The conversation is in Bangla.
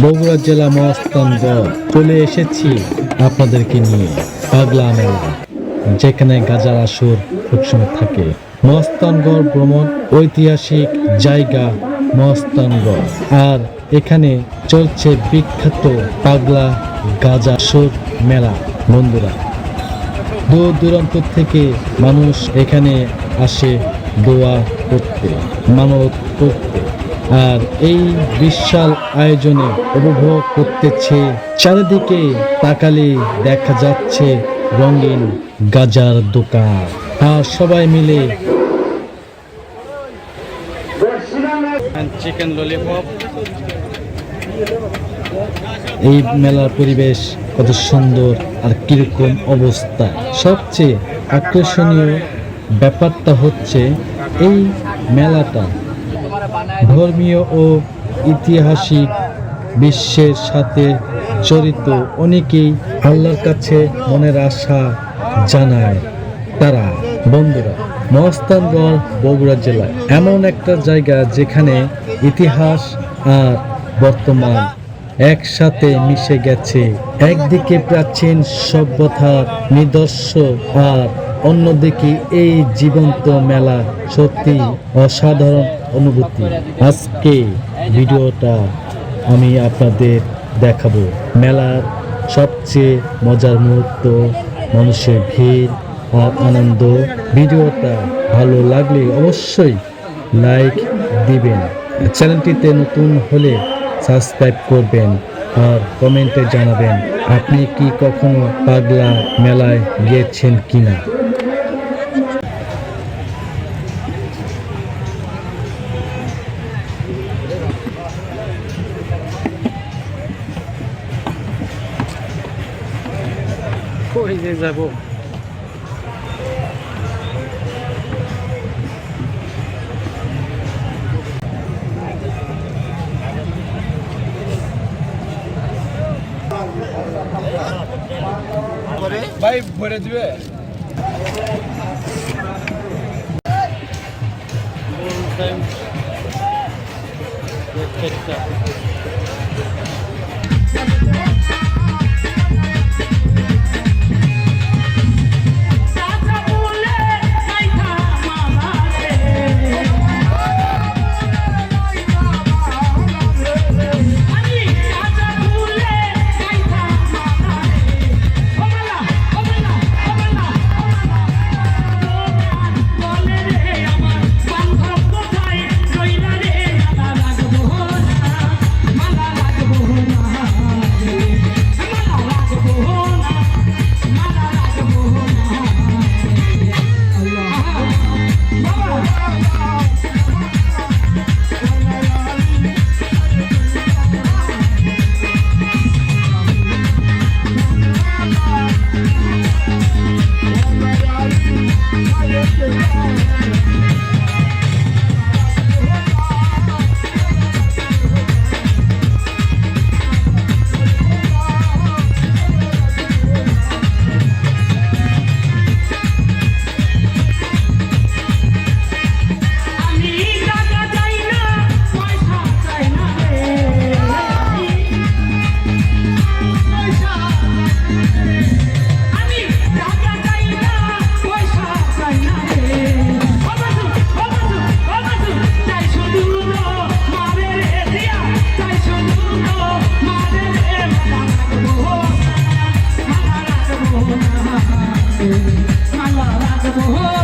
বগুড়া জেলা মস্তানগড় চলে এসেছি আপনাদেরকে নিয়ে, পাগলা মেলা, যেখানে গাজার আসর সবসময় থাকে। মস্তানগড় ভ্রমণ, ঐতিহাসিক জায়গা মস্তানগড় আর এখানে চলছে বিখ্যাত পাগলা গাজা আসর মেলা, বন্ধুরা। দূর দূরান্ত থেকে মানুষ এখানে আসে দোয়া করতে, মানত আর এই বিশাল আয়োজনে উপভোগ করতেছে চারিদিকে তাকালে দেখা যাচ্ছে রঙিন গাজার দোকান। আর সবাই মিলে চিকেন ললিপপ এই মেলার পরিবেশ কত সুন্দর আর কীরকম অবস্থা। সবচেয়ে আকর্ষণীয় ব্যাপারটা হচ্ছে এই মেলাটা। ধর্মীয় ও ঐতিহাসিক বিশ্বের সাথে জড়িত অনেকেই আল্লাহর কাছে মনের আশা জানায়। তারা, বন্ধুরা মহস্তানগড় বগুড়া জেলায় এমন একটা জায়গা যেখানে ইতিহাস আর বর্তমান একসাথে মিশে গেছে। একদিকে প্রাচীন সভ্যতার নিদর্শ আর অন্যদিকে এই জীবন্ত মেলা সত্যি অসাধারণ অনুভূতি। আজকে ভিডিওটা আমি আপনাদের দেখাবো। মেলার সবচেয়ে মজার মুহূর্ত, মানুষের ভিড় আর আনন্দ। ভিডিওটা ভালো লাগলে অবশ্যই লাইক দিবেন। চ্যানেলটিতে নতুন হলে সাবস্ক্রাইব করবেন আর কমেন্টে জানাবেন, আপনি কি কখনো পাগলা মেলায় গিয়েছেন কিনা? কই যে যাব। ভাই ভরে দিবে? সাজা মালা